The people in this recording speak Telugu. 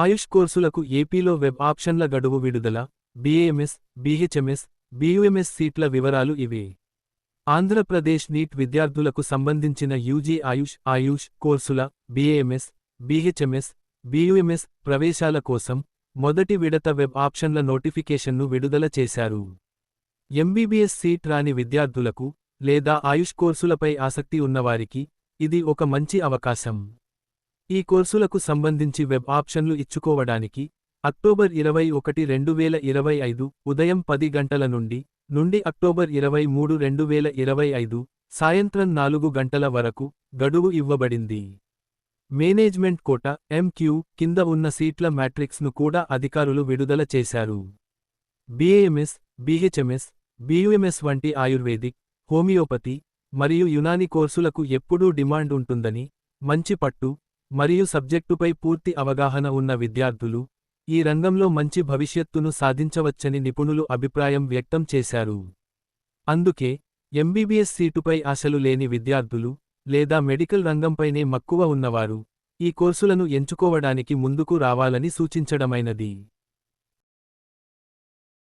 ఆయుష్ కోర్సులకు ఏపీలో వెబ్ ఆప్షన్ల గడువు విడుదల బీఏఎంఎస్ బీహెచ్ఎంఎస్ బీయుఎంఎస్ సీట్ల వివరాలు ఇవే. ఆంధ్రప్రదేశ్ నీట్ విద్యార్థులకు సంబంధించిన యూజీ ఆయుష్ ఆయుష్ కోర్సుల బీఏఎంఎస్ బీహెచ్ఎంఎస్ బీయుఎంఎస్ ప్రవేశాల కోసం మొదటి విడత వెబ్ ఆప్షన్ల నోటిఫికేషన్ను విడుదల చేశారు. ఎంబీబీఎస్ సీట్ రాని విద్యార్థులకు లేదా ఆయుష్ కోర్సులపై ఆసక్తి ఉన్నవారికి ఇది ఒక మంచి అవకాశం. ఈ కోర్సులకు సంబంధించి వెబ్ ఆప్షన్లు ఇచ్చుకోవడానికి అక్టోబర్ ఇరవై ఒకటి రెండు వేల ఇరవై ఐదు ఉదయం పది గంటల నుండి నుండి అక్టోబర్ ఇరవై మూడు రెండు వేల ఇరవై ఐదు సాయంత్రం నాలుగు గంటల వరకు గడువు ఇవ్వబడింది. మేనేజ్మెంట్ కోట ఎంక్యూ కింద ఉన్న సీట్ల మ్యాట్రిక్స్ను కూడా అధికారులు విడుదల చేశారు. బీఏఎంఎస్ బీహెచ్ఎంఎస్ బీయుఎంఎస్ వంటి ఆయుర్వేదిక్ హోమియోపతి మరియు యునాని కోర్సులకు ఎప్పుడూ డిమాండ్ ఉంటుందని మంచి పట్టు మరియు సబ్జెక్టుపై పూర్తి అవగాహన ఉన్న విద్యార్థులు ఈ రంగంలో మంచి భవిష్యత్తును సాధించవచ్చని నిపుణులు అభిప్రాయం వ్యక్తం చేశారు. అందుకే ఎంబీబీఎస్ సీటుపై ఆశలు లేని విద్యార్థులు లేదా మెడికల్ రంగంపైనే మక్కువ ఉన్నవారు ఈ కోర్సులను ఎంచుకోవడానికి ముందుకు రావాలని సూచించడమైనది.